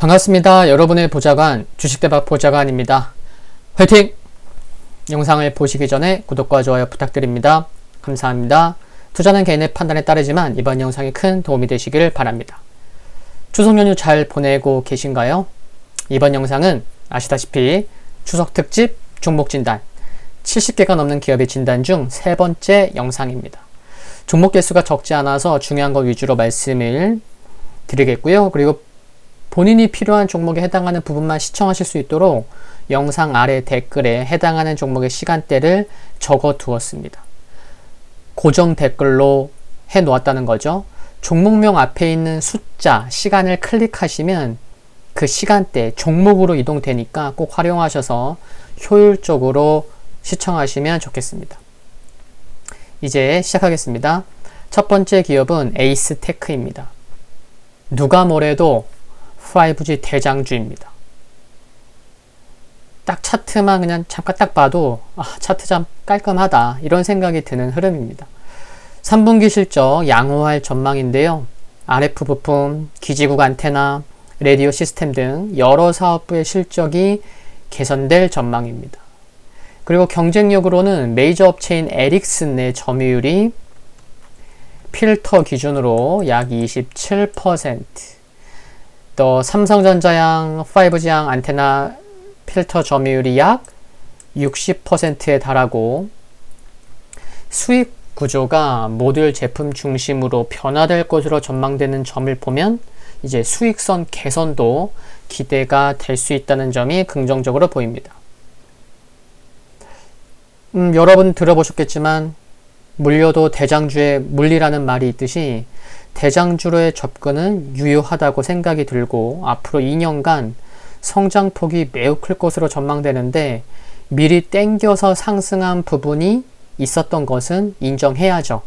반갑습니다. 여러분의 보좌관 주식대박 보좌관입니다. 화이팅! 영상을 보시기 전에 구독과 좋아요 부탁드립니다. 감사합니다. 투자는 개인의 판단에 따르지만 이번 영상이 큰 도움이 되시길 바랍니다. 추석 연휴 잘 보내고 계신가요? 이번 영상은 아시다시피 추석 특집 종목 진단 70개가 넘는 기업의 진단 중 세 번째 영상입니다. 종목 개수가 적지 않아서 중요한 것 위주로 말씀을 드리겠고요. 그리고 본인이 필요한 종목에 해당하는 부분만 시청하실 수 있도록 영상 아래 댓글에 해당하는 종목의 시간대를 적어 두었습니다. 고정 댓글로 해 놓았다는 거죠. 종목명 앞에 있는 숫자, 시간을 클릭하시면 그 시간대, 종목으로 이동되니까 꼭 활용하셔서 효율적으로 시청하시면 좋겠습니다. 이제 시작하겠습니다. 첫 번째 기업은 에이스테크입니다. 누가 뭐래도 5G 대장주입니다. 딱 차트만 그냥 잠깐 딱 봐도 아, 차트 참 깔끔하다 이런 생각이 드는 흐름입니다. 3분기 실적 양호할 전망인데요. RF 부품, 기지국 안테나, 라디오 시스템 등 여러 사업부의 실적이 개선될 전망입니다. 그리고 경쟁력으로는 메이저 업체인 에릭슨의 점유율이 필터 기준으로 약 27%, 또 삼성전자양 5G양 안테나 필터 점유율이 약 60%에 달하고 수익 구조가 모듈 제품 중심으로 변화될 것으로 전망되는 점을 보면 이제 수익선 개선도 기대가 될 수 있다는 점이 긍정적으로 보입니다. 음, 여러분 들어보셨겠지만 물려도 대장주의 물리라는 말이 있듯이 대장주로의 접근은 유효하다고 생각이 들고 앞으로 2년간 성장폭이 매우 클 것으로 전망되는데 미리 땡겨서 상승한 부분이 있었던 것은 인정해야죠.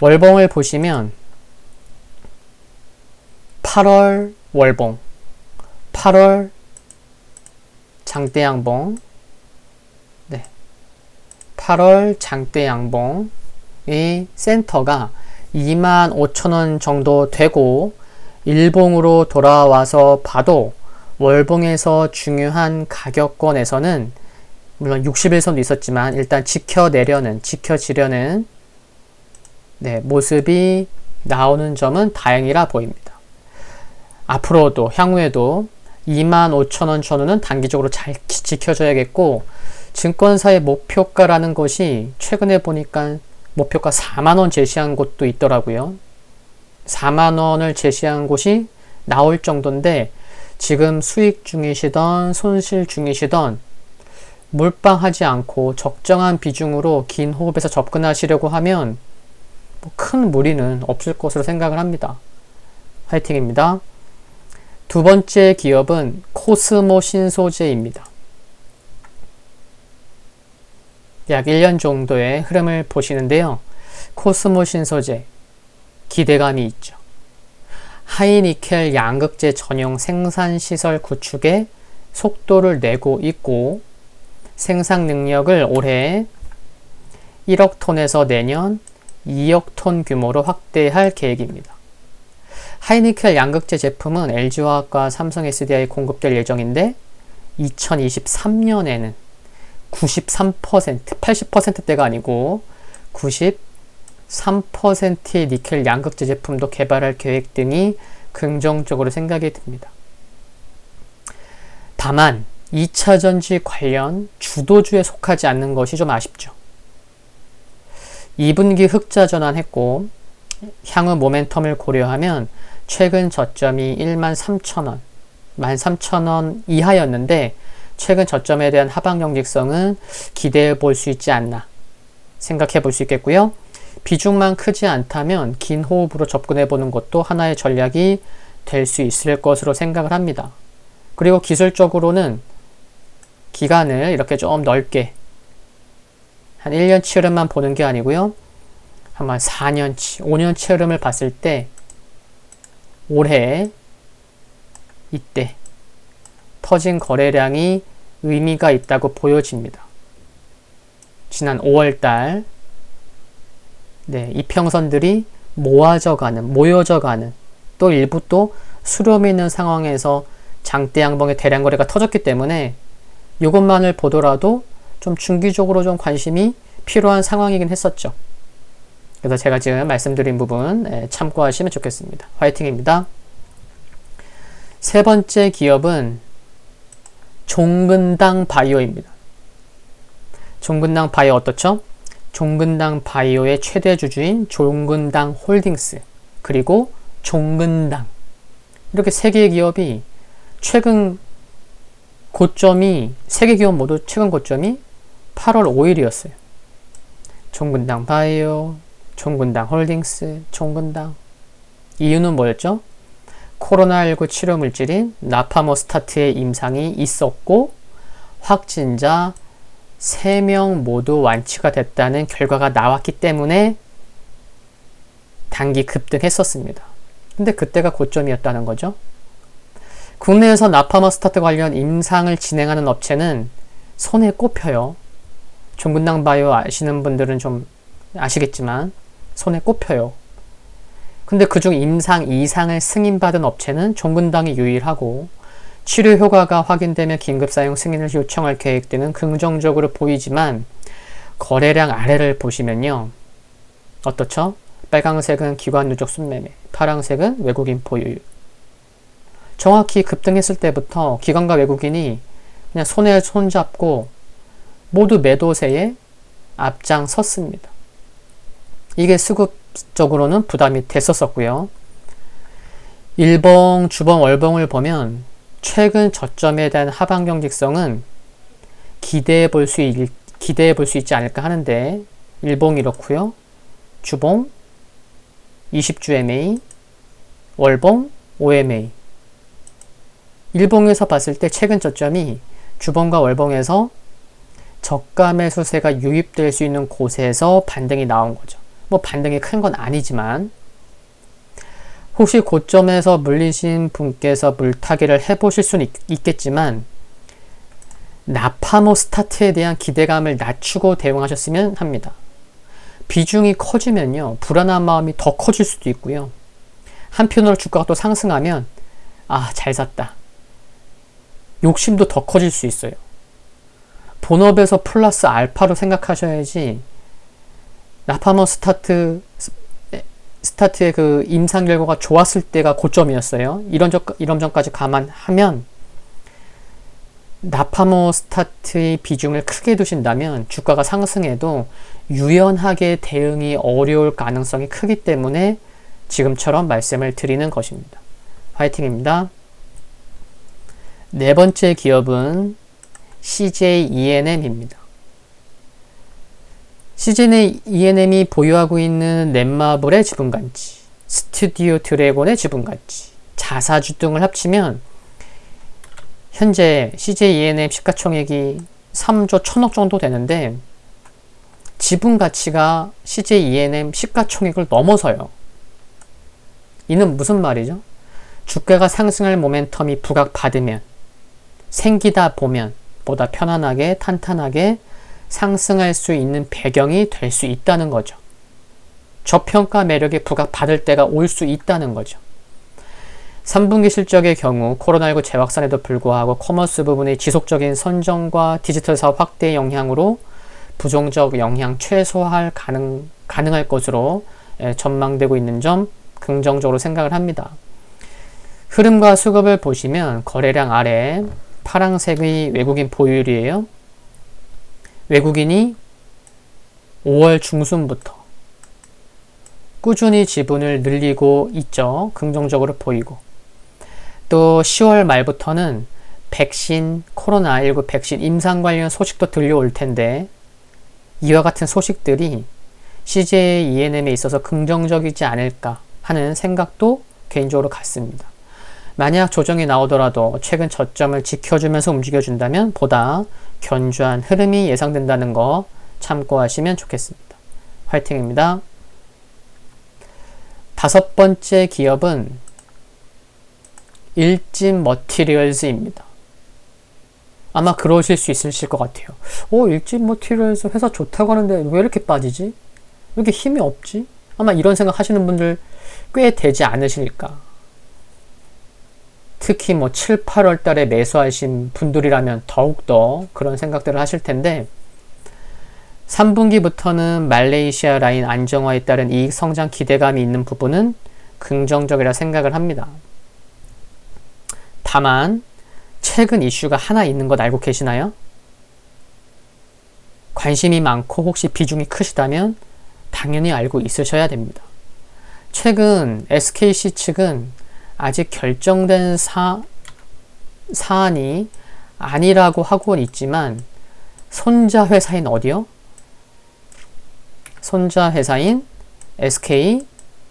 월봉을 보시면 8월 월봉, 8월 장대양봉, 네. 8월 장대양봉의 센터가 2만 5천원 정도 되고 일봉으로 돌아와서 봐도 월봉에서 중요한 가격권에서는 물론 60일선도 있었지만 일단 지켜내려는 지켜지려는 네, 모습이 나오는 점은 다행이라 보입니다. 앞으로도 향후에도 25,000원 전후는 단기적으로 잘 지켜줘야겠고 증권사의 목표가라는 것이 최근에 보니까 목표가 4만원 제시한 곳도 있더라고요. 4만원을 제시한 곳이 나올 정도인데 지금 수익 중이시던 손실 중이시던 몰빵하지 않고 적정한 비중으로 긴 호흡에서 접근하시려고 하면 뭐 큰 무리는 없을 것으로 생각을 합니다. 화이팅입니다. 두 번째 기업은 코스모 신소재입니다. 약 1년 정도의 흐름을 보시는데요. 코스모 신소재 기대감이 있죠. 하이니켈 양극재 전용 생산시설 구축에 속도를 내고 있고 생산 능력을 올해 1억 톤에서 내년 2억 톤 규모로 확대할 계획입니다. 하이니켈 양극재 제품은 LG화학과 삼성 SDI 공급될 예정인데 2023년에는 93%, 80%대가 아니고 93%의 니켈 양극재 제품도 개발할 계획 등이 긍정적으로 생각이 듭니다. 다만 2차 전지 관련 주도주에 속하지 않는 것이 좀 아쉽죠. 2분기 흑자 전환했고 향후 모멘텀을 고려하면 최근 저점이 1만 3천원, 1만 3천원 이하였는데 최근 저점에 대한 하방 경직성은 기대해 볼 수 있지 않나 생각해 볼 수 있겠고요. 비중만 크지 않다면 긴 호흡으로 접근해 보는 것도 하나의 전략이 될 수 있을 것으로 생각을 합니다. 그리고 기술적으로는 기간을 이렇게 좀 넓게 한 1년치 흐름만 보는 게 아니고요. 한번 4년치, 5년치 흐름을 봤을 때 올해 이때 터진 거래량이 의미가 있다고 보여집니다. 지난 5월달 네, 이평선들이 모아져 가는, 모여져 가는 또 일부 또 수렴이 있는 상황에서 장대 양봉의 대량 거래가 터졌기 때문에 이것만을 보더라도 좀 중기적으로 좀 관심이 필요한 상황이긴 했었죠. 그래서 제가 지금 말씀드린 부분 예, 참고하시면 좋겠습니다. 화이팅입니다. 세 번째 기업은 종근당 바이오입니다. 종근당 바이오 어떻죠? 종근당 바이오의 최대 주주인 종근당 홀딩스 그리고 종근당 이렇게 세 개의 기업이 최근 고점이 세 개 기업 모두 최근 고점이 8월 5일이었어요. 종근당 바이오, 종근당 홀딩스, 종근당 이유는 뭐였죠? 코로나19 치료 물질인 나파모스타트의 임상이 있었고 확진자 3명 모두 완치가 됐다는 결과가 나왔기 때문에 단기 급등했었습니다. 근데 그때가 고점이었다는 거죠. 국내에서 나파모스타트 관련 임상을 진행하는 업체는 손에 꼽혀요. 종근당 바이오 아시는 분들은 좀 아시겠지만 손에 꼽혀요. 근데 그중 임상 이상을 승인받은 업체는 종근당이 유일하고 치료 효과가 확인되면 긴급 사용 승인을 요청할 계획 등은 긍정적으로 보이지만 거래량 아래를 보시면요. 어떻죠? 빨강색은 기관 누적 순매매, 파랑색은 외국인 보유율. 정확히 급등했을 때부터 기관과 외국인이 그냥 손에 손잡고 모두 매도세에 앞장섰습니다. 이게 수급적으로는 부담이 됐었었고요. 일봉, 주봉, 월봉을 보면 최근 저점에 대한 하방 경직성은 기대해 볼 수 기대해 볼 수 있지 않을까 하는데 일봉 이렇고요. 주봉 20주 MA, 월봉 5MA. 일봉에서 봤을 때 최근 저점이 주봉과 월봉에서 저가 매수세가 유입될 수 있는 곳에서 반등이 나온 거죠. 뭐 반등이 큰 건 아니지만 혹시 고점에서 물리신 분께서 물타기를 해보실 수는 있, 겠지만 나파모 스타트에 대한 기대감을 낮추고 대응하셨으면 합니다. 비중이 커지면요 불안한 마음이 더 커질 수도 있고요. 한편으로 주가가 또 상승하면 아 잘 샀다. 욕심도 더 커질 수 있어요. 본업에서 플러스 알파로 생각하셔야지 나파모 스타트 스타트의 그 임상 결과가 좋았을 때가 고점이었어요. 이런 점 이런 점까지 감안하면 나파모 스타트의 비중을 크게 두신다면 주가가 상승해도 유연하게 대응이 어려울 가능성이 크기 때문에 지금처럼 말씀을 드리는 것입니다. 화이팅입니다. 네 번째 기업은 CJ ENM입니다. CJ ENM이 보유하고 있는 넷마블의 지분 가치, 스튜디오 드래곤의 가치 자사주 등을 합치면 현재 CJ ENM 시가총액이 3조 1000억 정도 되는데 지분 가치가 CJ ENM 시가총액을 넘어서요. 이는 무슨 말이죠? 주가가 상승할 모멘텀이 부각받으면 생기다 보면 보다 편안하게 탄탄하게 상승할 수 있는 배경이 될 수 있다는 거죠. 저평가 매력에 부각받을 때가 올 수 있다는 거죠. 3분기 실적의 경우 코로나19 재확산에도 불구하고 커머스 부분의 지속적인 선정과 디지털 사업 확대의 영향으로 부정적 영향 최소화할 가능, 가능할 것으로 전망되고 있는 점 긍정적으로 생각을 합니다. 흐름과 수급을 보시면 거래량 아래 파랑색의 외국인 보유율이에요. 외국인이 5월 중순부터 꾸준히 지분을 늘리고 있죠. 긍정적으로 보이고. 또 10월 말부터는 백신, 코로나19 백신 임상 관련 소식도 들려올 텐데 이와 같은 소식들이 CJ ENM에 있어서 긍정적이지 않을까 하는 생각도 개인적으로 갖습니다. 만약 조정이 나오더라도 최근 저점을 지켜주면서 움직여준다면 보다 견주한 흐름이 예상된다는 거 참고하시면 좋겠습니다. 화이팅입니다. 다섯 번째 기업은 일진 머티리얼즈입니다. 아마 그러실 수 있으실 것 같아요. 오, 일진 머티리얼즈 회사 좋다고 하는데 왜 이렇게 빠지지? 왜 이렇게 힘이 없지? 아마 이런 생각 하시는 분들 꽤 되지 않으실까. 특히 뭐 7, 8월 달에 매수하신 분들이라면 더욱더 그런 생각들을 하실 텐데 3분기부터는 말레이시아 라인 안정화에 따른 이익 성장 기대감이 있는 부분은 긍정적이라 생각을 합니다. 다만 최근 이슈가 하나 있는 것 알고 계시나요? 관심이 많고 혹시 비중이 크시다면 당연히 알고 있으셔야 됩니다. 최근 SKC 측은 아직 결정된 사, 사안이 아니라고 하고는 있지만 손자 회사인 어디요? 손자 회사인 SK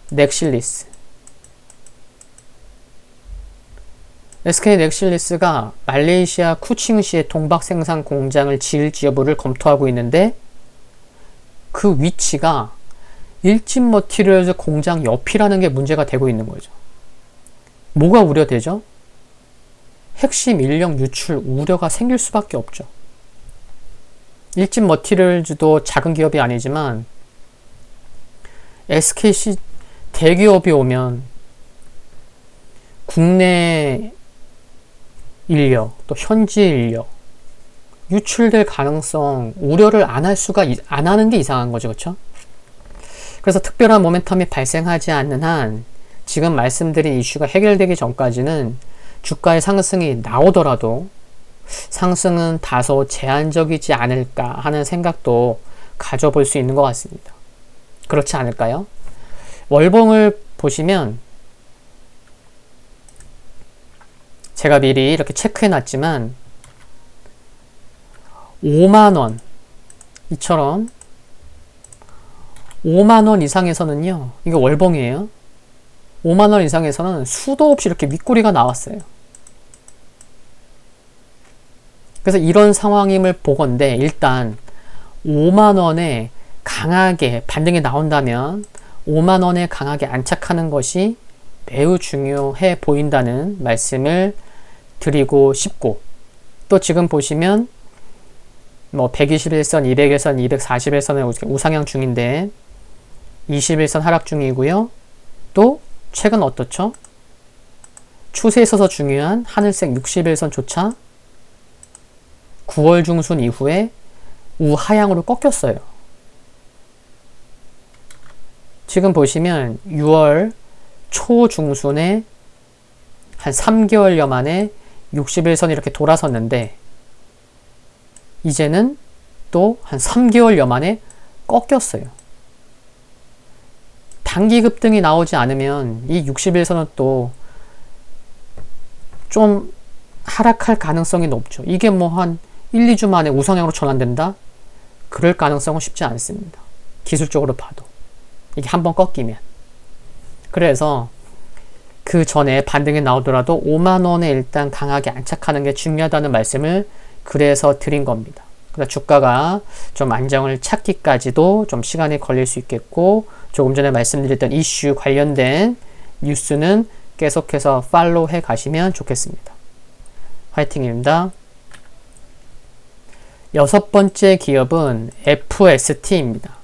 넥실리스 SK 넥실리스가 말레이시아 쿠칭시의 동박 생산 공장을 지을지 여부를 검토하고 있는데 그 위치가 일진 머티리얼즈 공장 옆이라는 게 문제가 되고 있는 거죠. 뭐가 우려되죠? 핵심 인력 유출 우려가 생길 수밖에 없죠. 일진 머티리얼즈도 작은 기업이 아니지만 SKC 대기업이 오면 국내 인력, 또 현지 인력, 유출될 가능성, 우려를 안 할 수가, 안 하는 게 이상한 거죠. 그쵸? 그래서 특별한 모멘텀이 발생하지 않는 한, 지금 말씀드린 이슈가 해결되기 전까지는 주가의 상승이 나오더라도 상승은 다소 제한적이지 않을까 하는 생각도 가져볼 수 있는 것 같습니다. 그렇지 않을까요? 월봉을 보시면 제가 미리 이렇게 체크해 놨지만 5만원 이처럼 5만원 이상에서는요 이게 월봉이에요 5만원 이상에서는 수도 없이 이렇게 윗꼬리가 나왔어요 그래서 이런 상황임을 보건데 일단 5만원에 강하게 반등이 나온다면 5만원에 강하게 안착하는 것이 매우 중요해 보인다는 말씀을 드리고 싶고 또 지금 보시면 뭐 121선, 200일선, 241선을 우상향 중인데 21선 하락 중이고요. 또 최근 어떻죠? 추세에 있어서 중요한 하늘색 61선조차 9월 중순 이후에 우하향으로 꺾였어요. 지금 보시면 6월 초중순에 한 3개월여 만에 60일선 이렇게 돌아섰는데 이제는 또 한 3개월여 만에 꺾였어요. 단기 급등이 나오지 않으면 이 60일선은 또 좀 하락할 가능성이 높죠. 이게 뭐 한 1, 2주 만에 우상향으로 전환된다? 그럴 가능성은 쉽지 않습니다. 기술적으로 봐도. 이게 한 번 꺾이면. 그래서 그 전에 반등이 나오더라도 5만원에 일단 강하게 안착하는 게 중요하다는 말씀을 그래서 드린 겁니다. 그래서 주가가 좀 안정을 찾기까지도 좀 시간이 걸릴 수 있겠고 조금 전에 말씀드렸던 이슈 관련된 뉴스는 계속해서 팔로우 해 가시면 좋겠습니다. 화이팅입니다. 여섯 번째 기업은 FST입니다.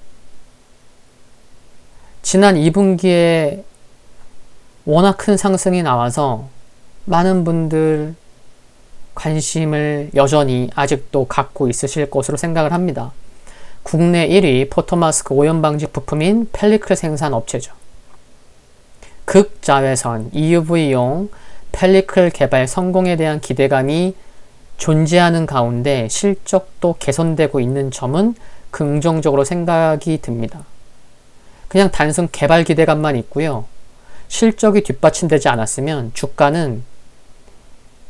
지난 2분기에 워낙 큰 상승이 나와서 많은 분들 관심을 여전히 아직도 갖고 있으실 것으로 생각을 합니다. 국내 1위 포토마스크 오염 방지 부품인 펠리클 생산 업체죠. 극자외선 EUV용 펠리클 개발 성공에 대한 기대감이 존재하는 가운데 실적도 개선되고 있는 점은 긍정적으로 생각이 듭니다. 그냥 단순 개발 기대감만 있고요. 실적이 뒷받침되지 않았으면 주가는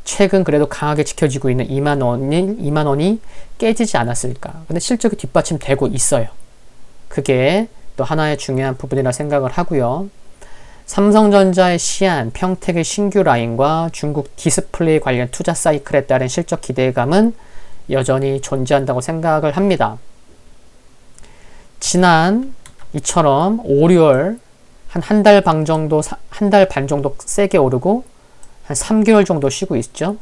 최근 그래도 강하게 지켜지고 있는 2만 원이 2만 원이 깨지지 않았을까. 근데 실적이 뒷받침되고 있어요. 그게 또 하나의 중요한 부분이라 생각을 하고요. 삼성전자의 시안, 평택의 신규 라인과 중국 디스플레이 관련 투자 사이클에 따른 실적 기대감은 여전히 존재한다고 생각을 합니다. 지난 이처럼 5, 6월 한 한 달 반 정도, 한 달 반 정도 세게 오르고 한 3개월 정도 쉬고 있죠.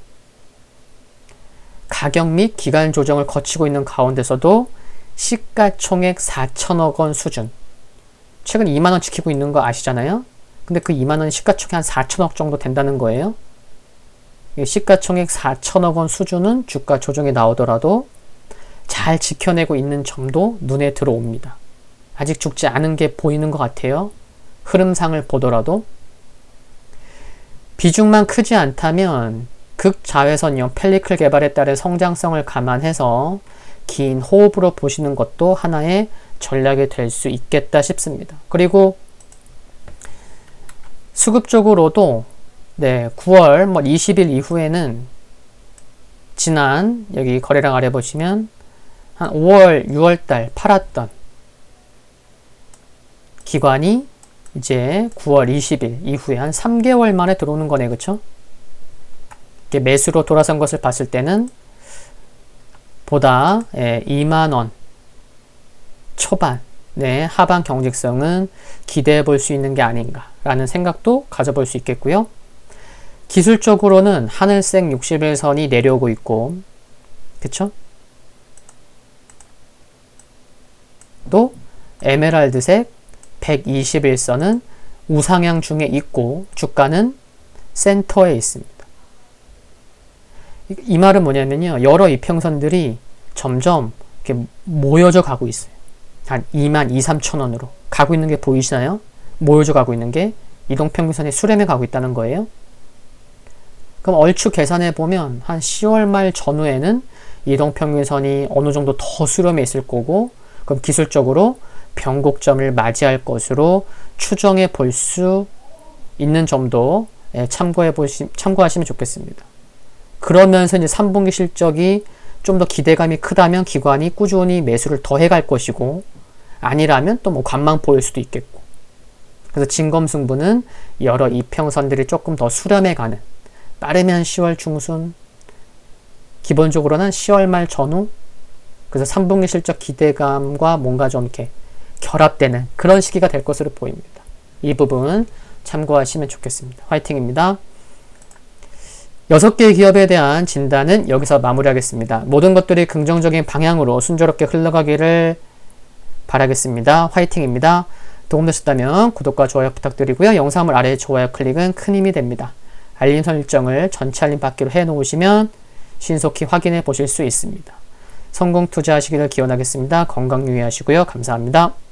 가격 및 기간 조정을 거치고 있는 가운데서도 시가총액 4천억 원 수준. 최근 2만 원 지키고 있는 거 아시잖아요? 근데 그 2만 원 시가총액 한 4천억 정도 된다는 거예요. 시가총액 4천억 원 수준은 주가 조정이 나오더라도 잘 지켜내고 있는 점도 눈에 들어옵니다. 아직 죽지 않은 게 보이는 것 같아요. 흐름상을 보더라도 비중만 크지 않다면 극자외선형 펠리클 개발에 따른 성장성을 감안해서 긴 호흡으로 보시는 것도 하나의 전략이 될 수 있겠다 싶습니다. 그리고 수급적으로도 네, 9월 뭐 20일 이후에는 지난 여기 거래량 아래 보시면 한 5월, 6월 달 팔았던 기관이 이제 9월 20일 이후에 한 3개월 만에 들어오는 거네. 그쵸? 이렇게 매수로 돌아선 것을 봤을 때는 보다 예, 2만원 초반 네, 하반 경직성은 기대해 볼 수 있는 게 아닌가라는 생각도 가져볼 수 있겠고요. 기술적으로는 하늘색 60일선이 내려오고 있고, 그쵸? 또 에메랄드색 121선은 우상향 중에 있고 주가는 센터에 있습니다. 이 말은 뭐냐면요. 여러 이평선들이 점점 이렇게 모여져 가고 있어요. 한 2만 2, 3천 원으로 가고 있는 게 보이시나요? 모여져 가고 있는 게 이동평균선이 수렴해 가고 있다는 거예요. 그럼 얼추 계산해 보면 한 10월 말 전후에는 이동평균선이 어느 정도 더 수렴해 있을 거고 그럼 기술적으로 변곡점을 맞이할 것으로 추정해 볼 수 있는 점도 예, 참고해 보시, 참고하시면 좋겠습니다. 그러면서 이제 3분기 실적이 좀 더 기대감이 크다면 기관이 꾸준히 매수를 더 해 갈 것이고 아니라면 또 뭐 관망 보일 수도 있겠고 그래서 진검승부는 여러 이평선들이 조금 더 수렴해 가는 빠르면 10월 중순 기본적으로는 10월 말 전후 그래서 3분기 실적 기대감과 뭔가 좀 이렇게 결합되는 그런 시기가 될 것으로 보입니다. 이 부분 참고하시면 좋겠습니다. 화이팅입니다. 여섯 개의 기업에 대한 진단은 여기서 마무리하겠습니다. 모든 것들이 긍정적인 방향으로 순조롭게 흘러가기를 바라겠습니다. 화이팅입니다. 도움되셨다면 구독과 좋아요 부탁드리고요. 영상을 아래 좋아요 클릭은 큰 힘이 됩니다. 알림 설정을 전체 알림 받기로 해 놓으시면 신속히 확인해 보실 수 있습니다. 성공 투자하시기를 기원하겠습니다. 건강 유의하시고요. 감사합니다.